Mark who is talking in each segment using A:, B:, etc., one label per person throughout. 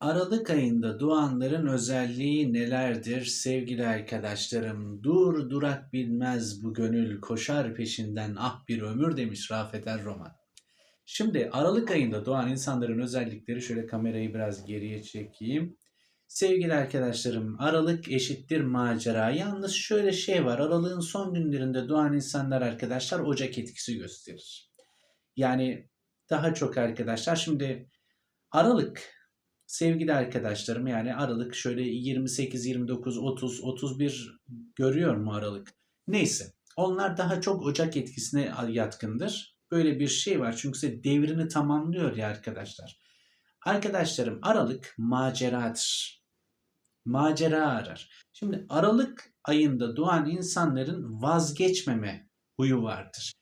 A: Aralık ayında doğanların özelliği nelerdir sevgili arkadaşlarım? Dur durak bilmez bu gönül koşar peşinden ah bir ömür demiş Rafet Er Roman. Şimdi Aralık ayında doğan insanların özellikleri şöyle kamerayı biraz geriye çekeyim. Sevgili arkadaşlarım Aralık eşittir macera. Yalnız şöyle şey var Aralığın son günlerinde doğan insanlar arkadaşlar Ocak etkisi gösterir. Yani daha çok arkadaşlar şimdi Aralık sevgili arkadaşlarım yani Aralık şöyle 28, 29, 30, 31 görüyor mu Aralık? Neyse onlar daha çok Ocak etkisine yatkındır. Böyle bir şey var çünkü devrini tamamlıyor ya arkadaşlar. Arkadaşlarım Aralık maceradır. Macera arar. Şimdi Aralık ayında doğan insanların vazgeçmeme huyu vardır.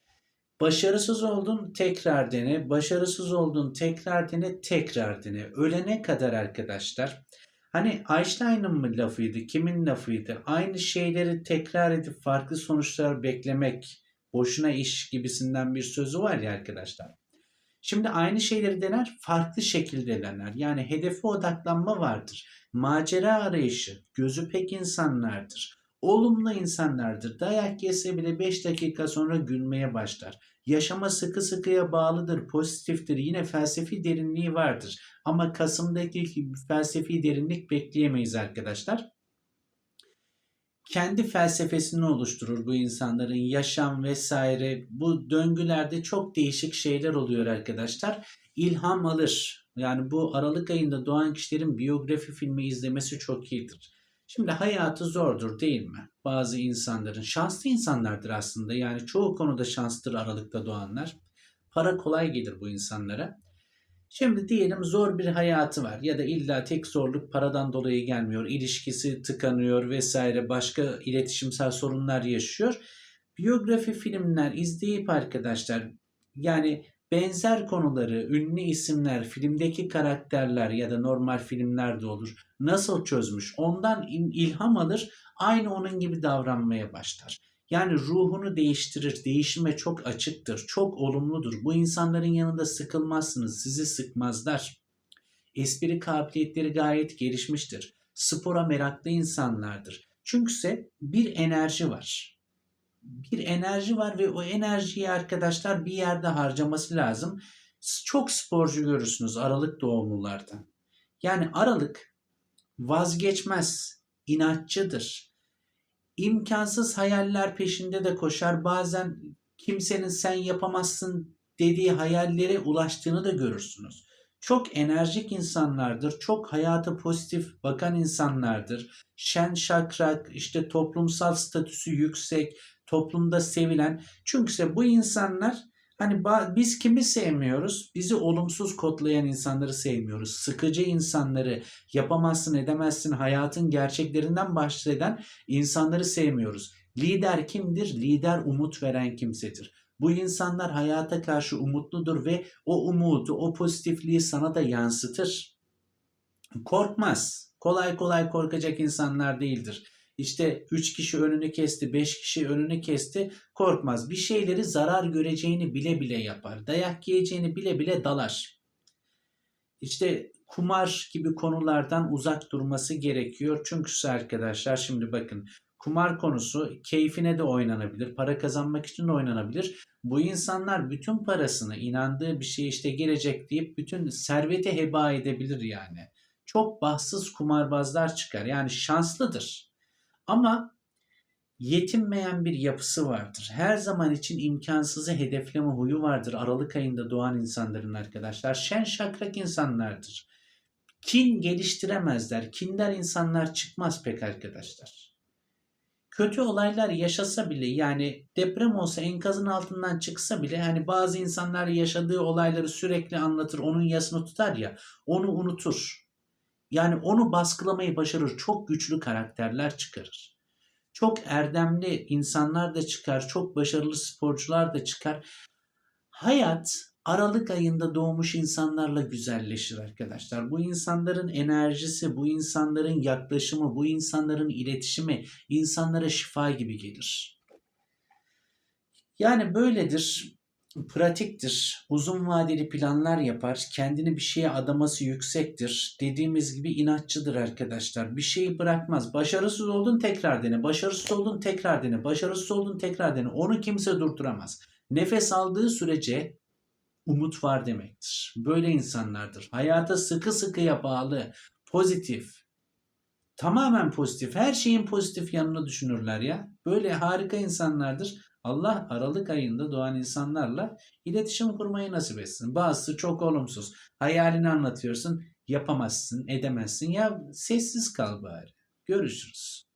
A: Başarısız oldun tekrar dene, başarısız oldun tekrar dene, tekrar dene. Ölene kadar arkadaşlar. Hani Einstein'ın mı lafıydı, kimin lafıydı? Aynı şeyleri tekrar edip farklı sonuçlar beklemek boşuna iş gibisinden bir sözü var ya arkadaşlar. Şimdi aynı şeyleri dener, farklı şekilde dener. Yani hedefe odaklanma vardır. Macera arayışı, gözü pek insanlardır. Olumlu insanlardır. Dayak yese bile 5 dakika sonra gülmeye başlar. Yaşama sıkı sıkıya bağlıdır, pozitiftir. Yine felsefi derinliği vardır. Ama Kasım'daki felsefi derinlik bekleyemeyiz arkadaşlar. Kendi felsefesini oluşturur bu insanların yaşam vesaire. Bu döngülerde çok değişik şeyler oluyor arkadaşlar. İlham alır. Yani bu Aralık ayında doğan kişilerin biyografi filmi izlemesi çok iyidir. Şimdi hayatı zordur değil mi? Bazı insanların şanslı insanlardır aslında. Yani çoğu konuda şanslıdır Aralık'ta doğanlar. Para kolay gelir bu insanlara. Şimdi diyelim zor bir hayatı var ya da illa tek zorluk paradan dolayı gelmiyor. İlişkisi tıkanıyor vesaire başka iletişimsel sorunlar yaşıyor. Biyografi filmler izleyip arkadaşlar yani benzer konuları ünlü isimler, filmdeki karakterler ya da normal filmlerde olur. Nasıl çözmüş? Ondan ilham alır, aynı onun gibi davranmaya başlar. Yani ruhunu değiştirir, değişime çok açıktır, çok olumludur. Bu insanların yanında sıkılmazsınız, sizi sıkmazlar. Espri kabiliyetleri gayet gelişmiştir. Spora meraklı insanlardır. Çünkü bir enerji var. Bir enerji var ve o enerjiyi arkadaşlar bir yerde harcaması lazım. Çok sporcu görürsünüz Aralık doğumlulardan. Yani Aralık vazgeçmez, inatçıdır imkansız hayaller peşinde de koşar. Bazen kimsenin sen yapamazsın dediği hayallere ulaştığını da görürsünüz. Çok enerjik insanlardır, çok hayata pozitif bakan insanlardır. Şen şakrak, işte toplumsal statüsü yüksek, toplumda sevilen. Çünkü bu insanlar Hani biz kimi sevmiyoruz? Bizi olumsuz kodlayan insanları sevmiyoruz. Sıkıcı insanları, yapamazsın edemezsin hayatın gerçeklerinden bahseden insanları sevmiyoruz. Lider kimdir? Lider umut veren kimsedir. Bu insanlar hayata karşı umutludur ve o umudu, o pozitifliği sana da yansıtır. Korkmaz. Kolay kolay korkacak insanlar değildir. İşte 3 kişi önünü kesti, 5 kişi önünü kesti. Korkmaz. Bir şeyleri zarar göreceğini bile bile yapar. Dayak yiyeceğini bile bile dalar. İşte kumar gibi konulardan uzak durması gerekiyor. Çünkü arkadaşlar şimdi bakın kumar konusu keyfine de oynanabilir. Para kazanmak için de oynanabilir. Bu insanlar bütün parasını inandığı bir şey işte gelecek deyip bütün serveti heba edebilir yani. Çok bahtsız kumarbazlar çıkar. Yani şanslıdır. Ama yetinmeyen bir yapısı vardır. Her zaman için imkansızı hedefleme huyu vardır. Aralık ayında doğan insanların arkadaşlar. Şen şakrak insanlardır. Kin geliştiremezler. Kinder insanlar çıkmaz pek arkadaşlar. Kötü olaylar yaşasa bile yani deprem olsa enkazın altından çıksa bile hani bazı insanlar yaşadığı olayları sürekli anlatır. Onun yasını tutar ya onu unutur. Yani onu baskılamayı başarır. Çok güçlü karakterler çıkarır. Çok erdemli insanlar da çıkar. Çok başarılı sporcular da çıkar. Hayat Aralık ayında doğmuş insanlarla güzelleşir arkadaşlar. Bu insanların enerjisi, bu insanların yaklaşımı, bu insanların iletişimi insanlara şifa gibi gelir. Yani böyledir. Pratiktir. Uzun vadeli planlar yapar. Kendini bir şeye adaması yüksektir. Dediğimiz gibi inatçıdır arkadaşlar. Bir şeyi bırakmaz. Başarısız oldun tekrar dene. Başarısız oldun tekrar dene. Başarısız oldun tekrar dene. Onu kimse durduramaz. Nefes aldığı sürece umut var demektir. Böyle insanlardır. Hayata sıkı sıkıya bağlı, pozitif, tamamen pozitif, her şeyin pozitif yanını düşünürler ya. Böyle harika insanlardır. Allah Aralık ayında doğan insanlarla iletişim kurmayı nasip etsin. Bazısı çok olumsuz. Hayalini anlatıyorsun, yapamazsın, edemezsin. Ya sessiz kal bari. Görüşürüz.